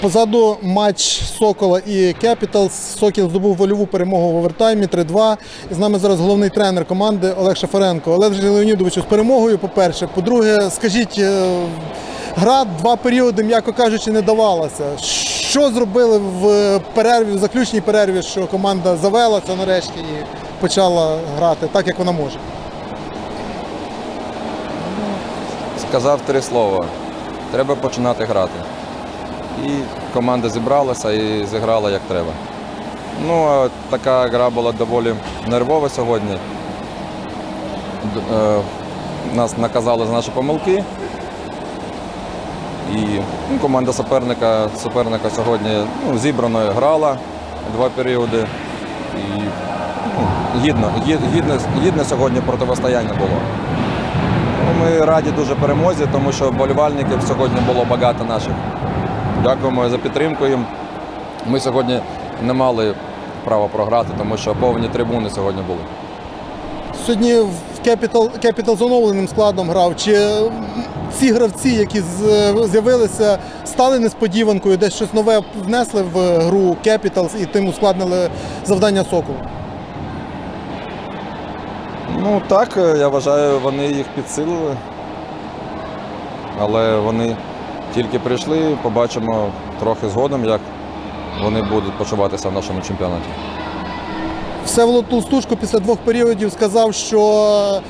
Позаду матч Сокола і Кепіталс. Сокіл здобув вольову перемогу в овертаймі 3-2. І з нами зараз головний тренер команди Олег Шафаренко. Олег Леонідовичу, з перемогою, по-перше. По-друге, скажіть, е, гра два періоди, м'яко кажучи, не давалася. Що зробили в перерві, в заключній перерві, що команда завелася нарешті і почала грати так, як вона може? Сказав три слова. Треба починати грати. І команда зібралася і зіграла як треба. Ну, така гра була доволі нервова сьогодні. Е, Нас наказали за наші помилки. І ну, команда суперника, суперника сьогодні ну, зібрано грала два періоди. І ну, гідно, гідне, гідне сьогодні протистояння було. Ну, Ми раді дуже перемозі, тому що болівальників сьогодні було багато наших. Дякуємо за підтримку їм. Ми сьогодні не мали права програти, тому що повні трибуни сьогодні були. Сьогодні в Capital, Capital з оновленим складом грав. Чи ці гравці, які з'явилися, стали несподіванкою, десь щось нове внесли в гру Capitals і тим ускладнили завдання Соколу? Ну так, е, я вважаю, вони їх підсилили. Але вони тільки прийшли, побачимо трохи згодом, як вони будуть почуватися в нашому чемпіонаті. Всеволод Толстушко після двох періодів сказав, що,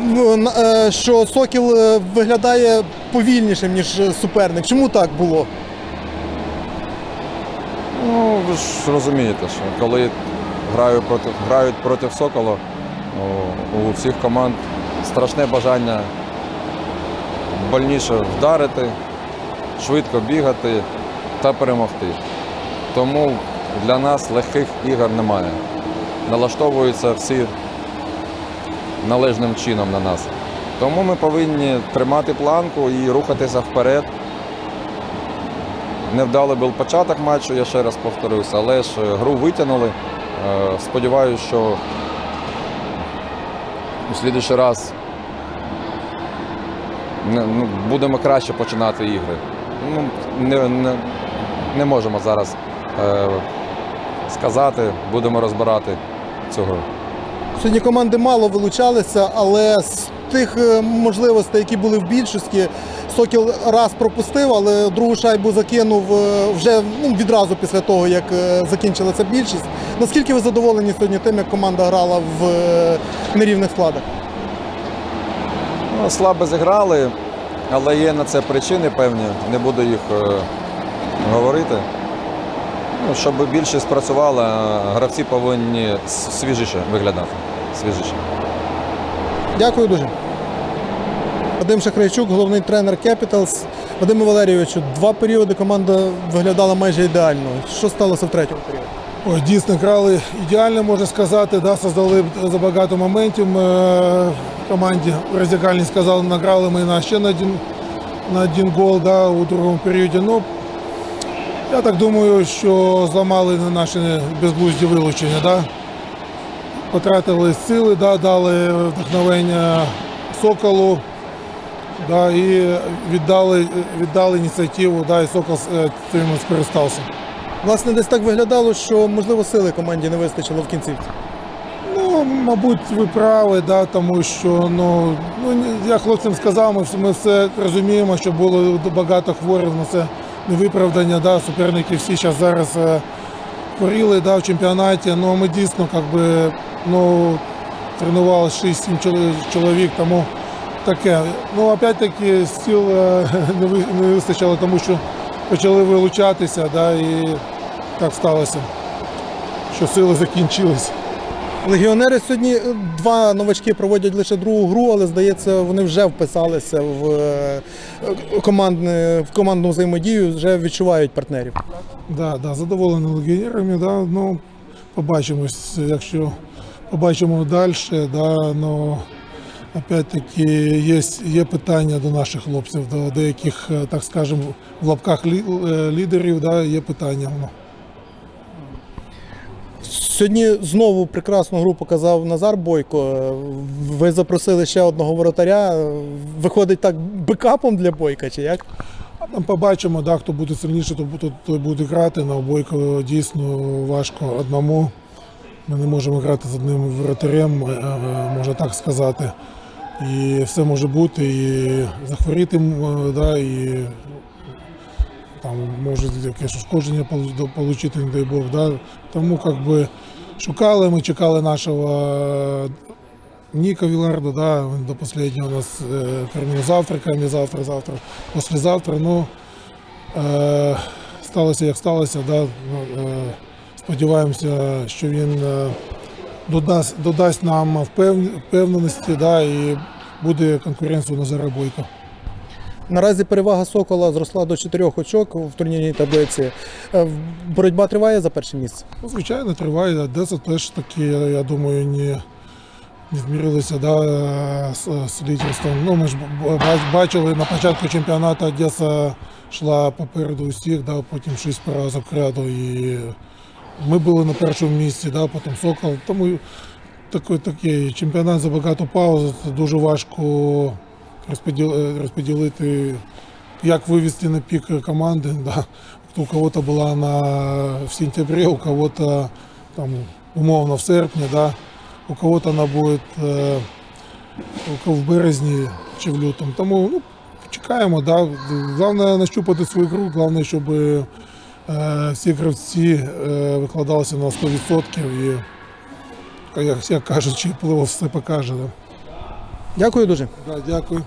ну, е, що Сокіл е, виглядає повільнішим, ніж суперник. Чому так було? Ну, ви ж розумієте, що коли граю проти, грають проти Сокола, у всіх команд страшне бажання больніше вдарити, швидко бігати та перемогти. Тому для нас легких ігор немає. Налаштовуються всі належним чином на нас. Тому ми повинні тримати планку і рухатися вперед. Невдалий був початок матчу, я ще раз повторюся, але ж гру витягнули. Е, Сподіваюся, що у слідуючий раз ну, будемо краще починати ігри. Ну, не, не, не можемо зараз е, сказати, будемо розбирати цю гру. Сьогодні команди мало вилучалися, але з тих е, можливостей, які були в більшості, Сокіл раз пропустив, але другу шайбу закинув е, вже ну, відразу після того, як е, закінчилася більшість. Наскільки ви задоволені сьогодні тим, як команда грала в нерівних складах? Ну, слабо зіграли, але є на це причини певні, не буду їх е, говорити. Ну, щоб більше спрацювала, гравці повинні свіжіше виглядати. Свіжіше. Дякую дуже. Вадим Шахрайчук, головний тренер Capitals. Вадиме Валерійовичу, два періоди команда виглядала майже ідеально. Що сталося в третьому періоді? Ой, дійсно грали ідеально, можна сказати. Да, создали забагато моментів е, в команді. Радикальні сказали, награли ми на ще на один, на один гол да, у другому періоді. Ну, я так думаю, що зламали на наші безглузді вилучення. Да. Потратили сили, да, дали вдохновення Соколу да, і віддали, віддали ініціативу, да, і Сокол е, цим скористався. Власне, десь так виглядало, що можливо сили команді не вистачило в кінцівці. Ну, мабуть, ви праві, да, тому що ну, ну я хлопцям сказав, ми, ми все розуміємо, що було багато хворих, ну це не виправдання. Да, суперники всі зараз зараз е, хворіли да, в чемпіонаті. Ну, ми дійсно как би, ну, тренувалися 6-7 чоловік, тому таке. Ну, опять-таки, сил е, не вистачило, тому що почали вилучатися, да, і так сталося, що сили закінчились. Легіонери сьогодні е, два новачки проводять лише другу гру, але здається, вони вже вписалися в, е, командне, в командну взаємодію, вже відчувають партнерів. Да, да, задоволений легіонерами, да, ну, побачимось, якщо побачимо далі, да, ну, опять-таки є, є питання до наших хлопців, до деяких, е, так скажемо, в лапках е, лідерів, да, є питання. Ну. Сьогодні знову прекрасну гру показав Назар Бойко. Е, Ви запросили ще одного воротаря. Е, Виходить так бекапом для Бойка, чи як? Там побачимо, да, хто буде сильніше, то той буде грати. На обойку дійсно важко одному. Ми не можемо грати з одним воротарем, е, е, можна так сказати. І все може бути, і захворіти, да, і там може якесь ушкодження отримати, не дай Бог. Да. Тому как би, шукали, ми чекали нашого Ніка Віларда, да, він до останнього у нас е, кормив завтраками, завтра, завтра, післязавтра. Ну, е, сталося як сталося. Да, ну, е, сподіваємося, що він е, додасть, додасть нам впевненості да, і буде конкуренцію на Зарабойко. Наразі перевага Сокола зросла до 4 очок в турнірній таблиці. Е, Боротьба триває за перше місце. Ну, звичайно, триває. Одеса теж таки, я- думаю, не, не змірилися да, з, лідерством. Ну, ми ж бачили на початку чемпіонату Одеса йшла попереду усіх, да, потім шість поразок ряду. І ми були на першому місці, да, потім Сокол. Тому такий, такий чемпіонат за багато пауз. Дуже важко розподілити, як вивести на пік команди. Да. У кого-то була на, в сентябре, у кого-то там, умовно в серпні, да. у кого-то вона буде е, в березні чи в лютому. Тому ну, чекаємо. Да. Головне нащупати свою гру, головне, щоб е, всі гравці е, викладалися на 100% і, як кажуть, чи пливо все покаже. Да. Дякую дуже. Да, дякую.